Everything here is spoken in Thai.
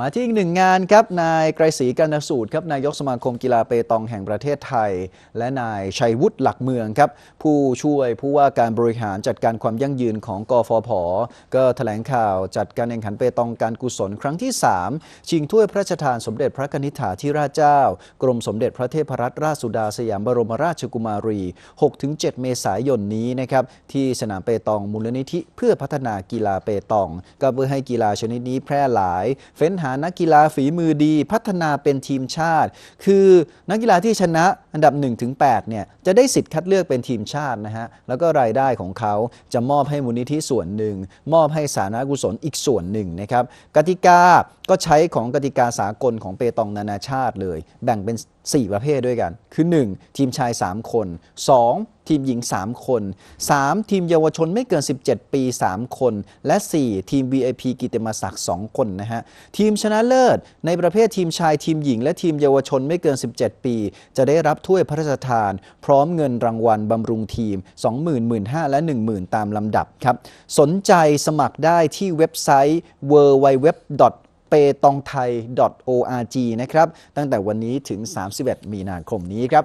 มาที่อีกหนึ่งงานครับ นายไกรศรีกันสูตรครับ นายกสมาคมกีฬาเปตองแห่งประเทศไทย และนายชัยวุฒิหลักเมืองครับ ผู้ช่วยผู้ว่าการบริหารจัดการความยั่งยืนของกฟผ ก็แถลงข่าวจัดการแข่งขันเปตองการกุศลครั้งที่ 3 ชิงถ้วยพระราชทานสมเด็จพระกนิษฐาธิราชเจ้า กรมสมเด็จพระเทพรัตนราชสุดาสยามบรมราชกุมารี 6-7 เมษายนนี้นะครับที่สนามเปตองมูลนิธิเพื่อพัฒนากีฬาเปตอง ก็เพื่อให้กีฬาชนิดนี้แพร่หลายเฟ้นหานักกีฬาฝีมือดี พัฒนาเป็นทีมชาติ คือนักกีฬาที่ชนะอันดับ1-8เนี่ยจะได้สิทธิ์คัดเลือกเป็นทีมชาตินะฮะแล้วก็รายได้ของเขาจะมอบให้มูลนิธิส่วนหนึ่ง มอบให้สาธารณกุศลอีกส่วนหนึ่งนะครับกติกา ก็ใช้ของกติกาสากลของเปตองนานาชาติเลย แบ่งเป็น 4 ประเภทด้วยกัน คือ 1. ทีมชาย 3 คน 2. ทีมหญิง 3 คน 3. ทีมเยาวชนไม่เกิน 17 ปี 3 คน และ 4. ทีม VIP กิตติมศักดิ์ 2 คนนะฮะ ทีมชนะเลิศ ในประเภททีมชายทีมหญิง และทีมเยาวชนไม่เกิน 17 ปี จะได้รับถ้วยพระราชทาน พร้อมเงินรางวัลบำรุงทีม 20,000 15,000และ 10,000 ตามลำดับครับ สนใจสมัครได้ที่เว็บไซต์ www. เปตองไทย .org นะครับ ตั้งแต่วันนี้ถึง 31 มีนาคมนี้ครับ